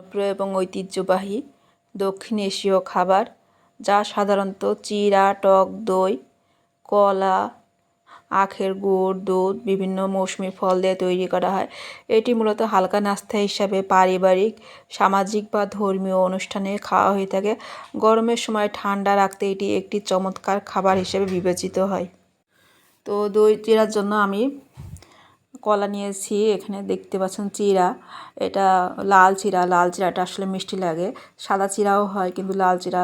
জনপ্রিয় এবং ঐতিহ্যবাহী দক্ষিণ এশীয় খাবার, যা সাধারণত চিরা, টক দই, কলা, আখের গুড়, দুধ, বিভিন্ন মৌসুমি ফল দিয়ে তৈরি করা হয়। এটি মূলত হালকা নাস্তা হিসাবে পারিবারিক, সামাজিক বা ধর্মীয় অনুষ্ঠানে খাওয়া হয়ে থাকে। গরমের সময় ঠান্ডা রাখতে এটি একটি চমৎকার খাবার হিসেবে বিবেচিত হয়। তো দই চিড়ার জন্য আমি কলা নিয়েছি এখানে দেখতে পাচ্ছেন চিরা। এটা লাল চিরা, লাল চিরাটা আসলে মিষ্টি লাগে। সাদা চিরাও হয়, কিন্তু লাল চিরা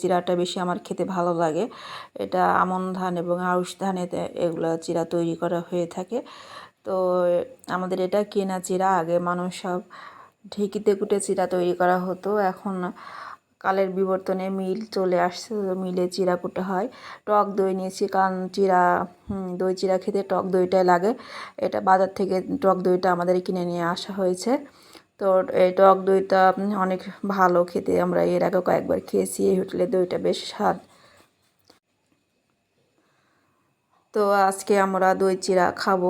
চিড়াটা বেশি আমার খেতে ভালো লাগে। এটা আমন ধান এবং আউশ ধানেতে এগুলো চিরা তৈরি করা হয়ে থাকে। তো আমাদের এটা কেনা চিরা, আগে মানুষ সব ঢেঁকিতে কুটে চিরা তৈরি করা হতো। এখন কালের বিবর্তনে মিল চলে আসছে, মিলে চিরা কুটা হয়। টক দই নিয়েছি, কারণ চিরা দই চিরা খেতে টক দইটাই লাগে। এটা বাজার থেকে টক দইটা আমাদের কিনে নিয়ে আসা হয়েছে। তো এই টক দইটা অনেক ভালো খেতে আমরা এর আগে কয়েকবার খেয়েছি, এই হোটেলের দইটা বেশ স্বাদ। তো আজকে আমরা দই চিরা খাব।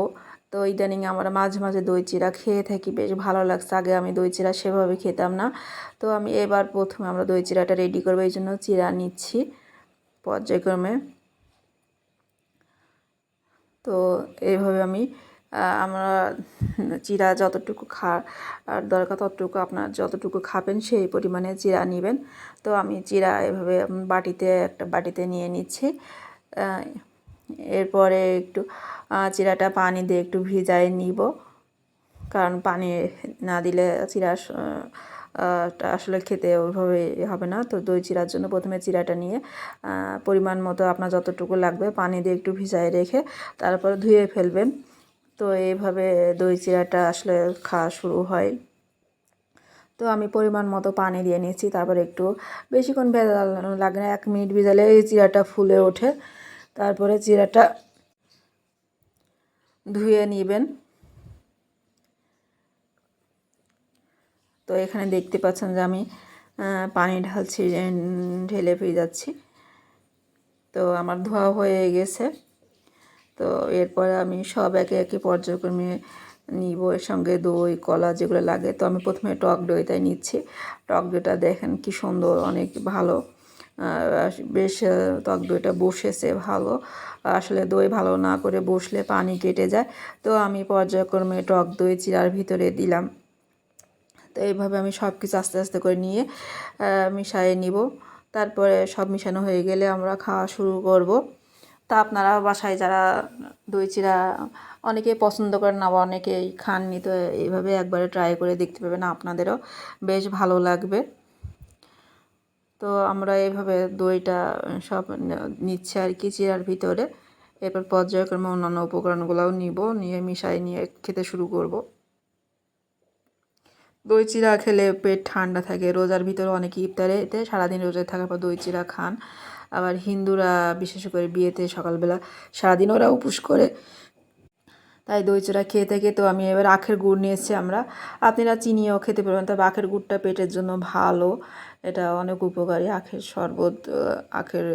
তো ইদানিং আমরা মাঝে মাঝে দই চিরা খেয়ে থাকি, বেশ ভালো লাগছে। আগে আমি দই চিরা সেভাবে খেতাম না। তো আমি এবার প্রথমে আমরা দই চিরাটা রেডি করব, এই জন্য চিরা নিচ্ছি পর্যায়ক্রমে। তো এইভাবে আমি আমরা চিরা যতটুকু খা আর দরকার ততটুকু আপনার যতটুকু খাবেন সেই পরিমাণে চিরা নেবেন। তো আমি চিরা এভাবে বাটিতে, একটা বাটিতে নিয়ে নিচ্ছি। এরপরে একটু চিরাটা পানি দিয়ে একটু ভিজায় নিব। কারণ পানি না দিলে চিরা আসলে খেতে ওইভাবে হবে না। তো দই চিরার জন্য প্রথমে চিরাটা নিয়ে পরিমাণ মতো আপনার যতটুকু লাগবে পানি দিয়ে একটু ভিজায় রেখে তারপরে ধুয়ে ফেলবেন। তো এইভাবে দই চিরাটা আসলে খাওয়া শুরু হয়। তো আমি পরিমাণ মতো পানি দিয়ে নিয়েছি। তারপরে একটু বেশিক্ষণ ভেজানো লাগে না, এক মিনিট ভিজালে এই চিরাটা ফুলে ওঠে। তারপরে চিরাটা ধুয়ে নেবেন। তো এখানে দেখতে পাচ্ছেন যে আমি পানি ঢালছি ঢেলে ফিরে যাচ্ছি। তো আমার ধোয়া হয়ে গেছে। তো এরপরে আমি সব একে একে পর্যায়ক্রমে নিব। এর সঙ্গে দই, কলা যেগুলো লাগে। তো আমি প্রথমে টক দইটাই নিচ্ছি। টক দইটা দেখেন কি সুন্দর, অনেক ভালো। বেশ টক দইটা বসেছে ভালো। আসলে দই ভালো না করে বসলে পানি কেটে যায়। তো আমি পর্যায়ক্রমে টক দই চিরার ভিতরে দিলাম। তো এইভাবে আমি সব কিছু আস্তে আস্তে করে নিয়ে মিশিয়ে নিব। তারপরে সব মিশানো হয়ে গেলে আমরা খাওয়া শুরু করব। তা আপনারা বাসায় যারা দই চিরা অনেকেই পছন্দ করেন না অনেকেই খাননি, তো এইভাবে একবারে ট্রাই করে দেখতে পাবেন, আপনাদেরও বেশ ভালো লাগবে। তো আমরা এইভাবে দইটা সব নিচ্ছে আর কি চিরার ভিতরে। এরপর পর্যায়ক্রমে অন্যান্য উপকরণগুলোও নিব, নিয়ে মিশাই নিয়ে খেতে শুরু করব। দই চিরা খেলে পেট ঠান্ডা থাকে, রোজার ভিতরে অনেকে ইফতারে এতে সারাদিন রোজায় থাকার পর দই চিরা খান। আবার হিন্দুরা, বিশেষ করে বিয়েতে সকালবেলা, সারাদিন ওরা উপোস করে। তাই দই চিরা খেয়ে থেকে। তো আমি এবার আখের গুড় নিয়েছি আমরা। আপনারা চিনিও খেতে পারবেন, তবে আখের গুড়টা পেটের জন্য ভালো। এটা অনেক উপকারী, আখের শরবত আখের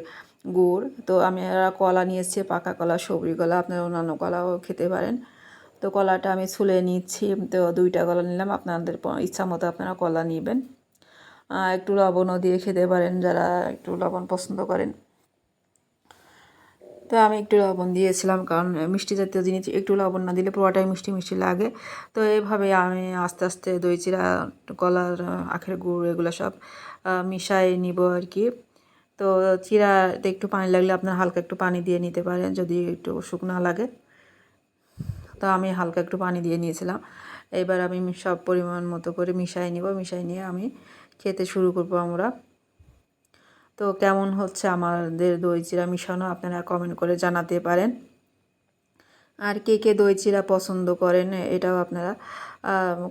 গুড়। তো আমি কলা নিয়েছি পাকা কলা সবরি কলা, আপনারা অন্যান্য কলাও খেতে পারেন। তো কলাটা আমি ছুলে নিচ্ছি, তো দুইটা কলা নিলাম, আপনাদের ইচ্ছা মতো আপনারা কলা নেবেন। একটু লবণও দিয়ে খেতে পারেন, যারা একটু লবণ পছন্দ করেন। তো আমি একটু লবণ দিয়েছিলাম, কারণ মিষ্টি জাতীয় জিনিস একটু লবণ না দিলে পুরোটাই মিষ্টি মিষ্টি লাগে। তো এইভাবে আমি আস্তে আস্তে দই, চিরা, কলার, আখের গুড় এগুলো সব মিশাই নিব আর কি। তো চিরাতে একটু পানি লাগলে আপনার হালকা একটু পানি দিয়ে নিতে পারেন, যদি একটু শুকনো লাগে। তো আমি হালকা একটু পানি দিয়ে নিয়েছিলাম। এবার আমি সব পরিমাণ মতো করে মিশাই নিব, মিশাই নিয়ে আমি খেতে শুরু করব আমরা। তো কেমন হচ্ছে আমাদের দই চিরা মিশানো? আপনারা কমেন্ট করে জানাতে পারেন। আর কে কে দই চিরা পছন্দ করেন, এটাও আপনারা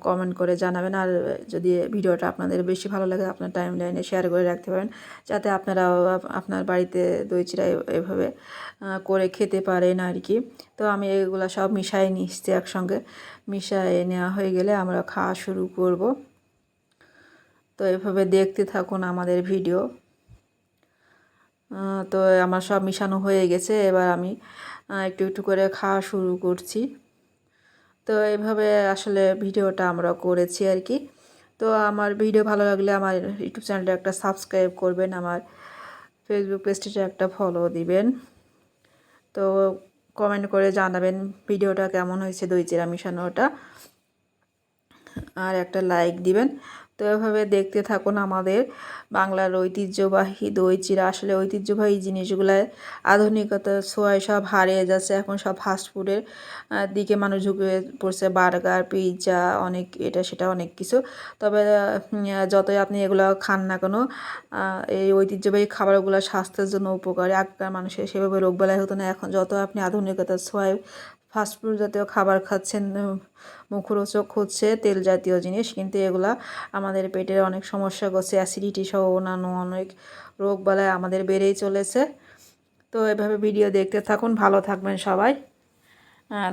কমেন্ট করে জানাবেন। আর যদি ভিডিওটা আপনাদের বেশি ভালো লাগে, আপনার টাইম লাইনে শেয়ার করে রাখতে পারেন। যাতে আপনারা আপনার বাড়িতে দই চিরা এভাবে করে খেতে পারেন আর কি। তো আমি এগুলো সব মিশাই নিচ্ছি একসঙ্গে। মিশাই নেওয়া হয়ে গেলে আমরা খাওয়া শুরু করব। তো এভাবে দেখতে থাকুন আমাদের ভিডিও। তো আমার সব মিশানো হয়ে গেছে, এবার আমি একটু একটু করে খাওয়া শুরু করছি। তো এইভাবে আসলে ভিডিওটা আমরা করেছি আর কি। তো আমার ভিডিও ভালো লাগলে আমার ইউটিউব চ্যানেলটা একটা সাবস্ক্রাইব করবেন, আমার ফেসবুক পেজটিতে একটা ফলো দিবেন। তো কমেন্ট করে জানাবেন ভিডিওটা কেমন হয়েছে দই চিরা মিশানোটা। আর একটা লাইক দিবেন। তো এভাবে দেখতে থাকুন আমাদের বাংলার ঐতিহ্যবাহী দই চিরা আসলে ঐতিহ্যবাহী জিনিসগুলো আধুনিকতা ছোঁয়ায় সব হারিয়ে যাচ্ছে। এখন সব ফাস্টফুডের দিকে মানুষ ঝুঁকে পড়ছে। বার্গার, পিৎজা, অনেক এটা সেটা অনেক কিছু। তবে যতই আপনি এগুলো খান না কেন এই ঐতিহ্যবাহী খাবারগুলো স্বাস্থ্যের জন্য উপকারী। আগকার মানুষের সেভাবে রোগবালাই হতো না। এখন যত আপনি আধুনিকতার ছোঁয়ায় ফাস্টফুড জাতীয় খাবার খাচ্ছেন মুখরোচক হচ্ছে তেল জাতীয় জিনিস, কিন্তু এগুলা আমাদের পেটের অনেক সমস্যা করছে অ্যাসিডিটি সহ অন্যান্য অনেক রোগ বালায় আমাদের বেড়েই চলেছে। তো এভাবে ভিডিও দেখতে থাকুন, ভালো থাকবেন সবাই।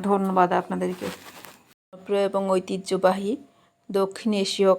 ধন্যবাদ আপনাদেরকে। প্রিয় এবং ঐতিহ্যবাহী দক্ষিণ এশীয়